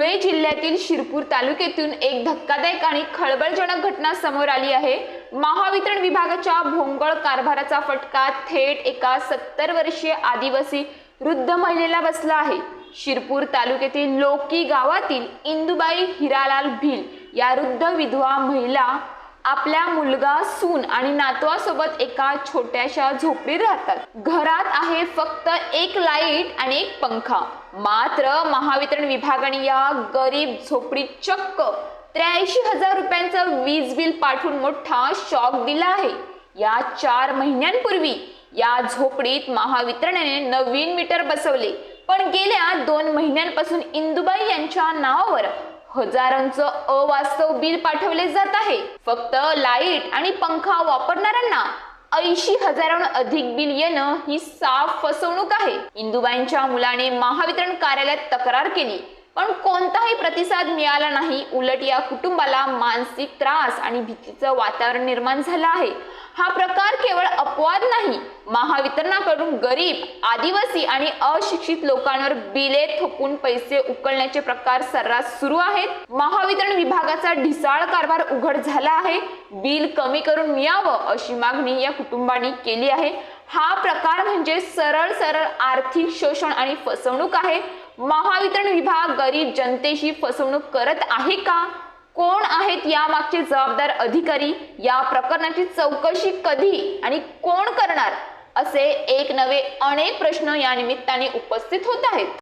जिल्ह्यातील शिरपूर तालुक्यातून एक धक्कादायक आणि खळबळजनक घटना समोर आली आहे. महावितरण विभागाच्या भोंगळ कारभाराचा फटका थेट एका सत्तर वर्षीय आदिवासी वृद्ध महिलेला बसला आहे. शिरपूर तालुक्यातील लोकी गावातील इंदुबाई हिरालाल भिल या वृद्ध विधवा महिला आपल्या मुलगा सून आणि नातवासोबत एका छोट्याशा झोपडीत राहतात. घरात आहे फक्त एक लाइट आणि एक पंखा. मात्र महावितरण विभागाने या गरीब झोपडीत चक्क त्र्याऐंशी हजार रुपयांचं वीज बिल पाठवून मोठा शॉक दिला आहे. या चार महिन्यांपूर्वी या झोपडीत महावितरणाने नवीन मीटर बसवले. पण गेल्या दोन महिन्यांपासून इंदुबाई यांच्या नावावर हजारांचं अवास्तव बिल पाठवले जात आहे. फक्त लाइट आणि पंखा वापरणाऱ्यांना ऐंशी हजारांहून अधिक बिल येणं ही साफ फसवणूक आहे. इंदुबाईंच्या मुलाने महावितरण कार्यालयात तक्रार केली पण कोणताही प्रतिसाद मिळाला नाही. उलट या कुटुंबाला मानसिक त्रास आणि भीतीचं वातावरण निर्माण झालं आहे. हा प्रकार केवळ अपवाद नाही महावितरणाकडून गरीब आदिवासी आणि अशिक्षित लोकांवर बिले थोपून पैसे उकळण्याचे प्रकार सर्रास सुरू आहेत. महावितरण विभागाचा ढिसाळ कारभार उघड झाला आहे. बिल कमी करून मिळावं अशी मागणी या कुटुंबांनी केली आहे. हा प्रकार म्हणजे सरळ सरळ आर्थिक शोषण आणि फसवणूक आहे. महावितरण विभाग गरीब जनतेशी फसवणूक करत आहे का? कोण आहेत यामागचे जबाबदार अधिकारी? या प्रकरणाची चौकशी कधी आणि कोण करणार? असे एक नवे अनेक प्रश्न या निमित्ताने उपस्थित होत आहेत.